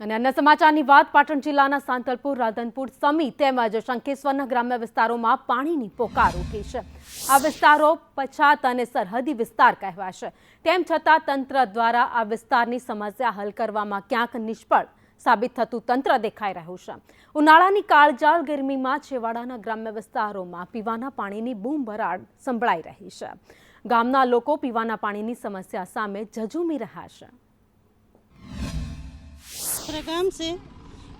અને અન્ય સમાચારની વાત પાટણ જિલ્લાના સાંતલપુર, રાધનપુર સમી તેમજ શંખેશ્વરના ગ્રામ્ય વિસ્તારોમાં પાણીની પોકાર ઉઠી છે. આ વિસ્તારો પછાત અને સરહદી વિસ્તાર કહેવાશે. તેમ છતાં તંત્ર દ્વારા આ વિસ્તારની સમસ્યા હલ કરવામાં ક્યાંક નિષ્ફળ સાબિત થતું તંત્ર દેખાઈ રહ્યું છે. ઉનાળાની કાળજાળ ગરમીમાં છેવાડાના ગ્રામ્ય વિસ્તારોમાં પીવાના પાણીની બૂમ ભરાડ સંભળાઈ રહી છે. ગામના લોકો પીવાના પાણીની સમસ્યા સામે ઝઝૂમી રહ્યા છે. અમારા ગામ છે.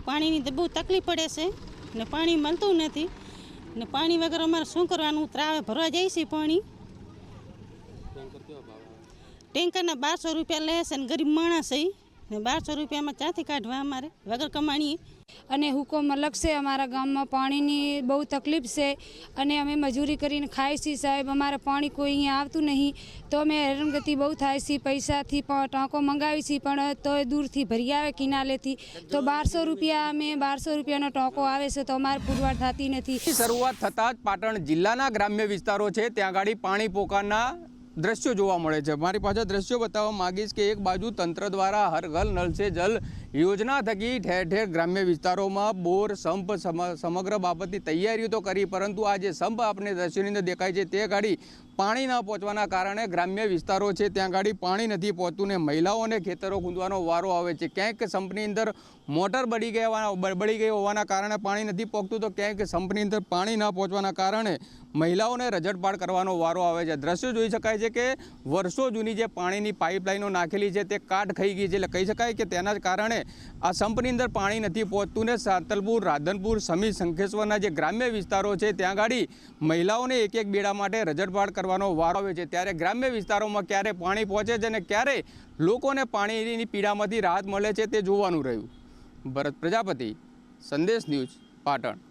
પાણીની તો બહુ તકલીફ પડે છે ને પાણી મળતું નથી ને પાણી વગર અમારે શું કરવાનું? ત્રાવે ભરવા જાય છે પાણી. ટેન્કરના બારસો રૂપિયા લે છે ને ગરીબ માણસ છે. ને બારસો રૂપિયામાં ક્યાંથી કાઢવા અમારે? વગર કમાણીએ. અને હુકમ અલગ છે અમારા ગામમાં પાણીની બહુ તકલીફ છે અને અમે મજૂરી કરીને ખાઈ છીએ સાહેબ અમારે પાણી કોઈ અહીંયા આવતું નહીં. તો અમે હેરાનગતિ બહુ થાય છે પૈસાથી પણ ટાંકો મંગાવી છીએ પણ તો દૂરથી ભરી આવે કિનાલેથી. તો બારસો રૂપિયા અમે બારસો રૂપિયાનો ટાંકો આવે છે તો અમારે પુરવાર થતી નથી. શરૂઆત થતાં જ પાટણ જિલ્લાના ગ્રામ્ય વિસ્તારો છે ત્યાં આગળ પાણી પોકારના દ્રશ્યો જોવા મળે છે. મારી પાસે દ્રશ્યો બતાવવા માંગીશ કે એક બાજુ તંત્ર દ્વારા હર ઘર નલ છે જલ યોજના થકી ઠેર ઠેર ગ્રામ્ય વિસ્તારોમાં બોર, સંપ સમ- સમગ્ર બાબતની તૈયારીઓ તો કરી, પરંતુ આ જે સંપ આપણે દ્રશ્યોની અંદર દેખાય છે. તે ગાડી પાણી ન પહોંચવાના કારણે ગ્રામ્ય વિસ્તારો છે, ત્યાં ગાડી પાણી નથી પહોંચતું ને મહિલાઓને ખેતરો ખૂંદવાનો વારો આવે છે. ક્યાંક સંપની અંદર મોટર બળી ગયા બળી ગઈ હોવાના કારણે પાણી નથી પહોંચતું, તો ક્યાંક સંપની અંદર પાણી ન પહોંચવાના કારણે મહિલાઓને રજટપાટ કરવાનો વારો આવે છે. દ્રશ્યો જોઈ શકાય છે કે વર્ષો જૂની જે પાણીની પાઇપલાઇનો નાખેલી છે, તે કાટ ખાઈ ગઈ છે. એટલે કહી શકાય કે તેના જ કારણે આ સંપની અંદર પાણી નથી પહોંચતું ને સાંતલપુર, રાધનપુર સમી શંખેશ્વરના જે ગ્રામ્ય વિસ્તારો છે, ત્યાં ગાડી મહિલાઓને એક એક બેડા માટે રજટપાટ કરવાનો વારો આવે છે. ત્યારે ગ્રામ્ય વિસ્તારોમાં ક્યારે પાણી પહોંચે છે અને ક્યારે લોકોને પાણીની પીડામાંથી રાહત મળે છે તે જોવાનું રહ્યું. ભરત પ્રજાપતિ, સંદેશ ન્યૂઝ, પાટણ.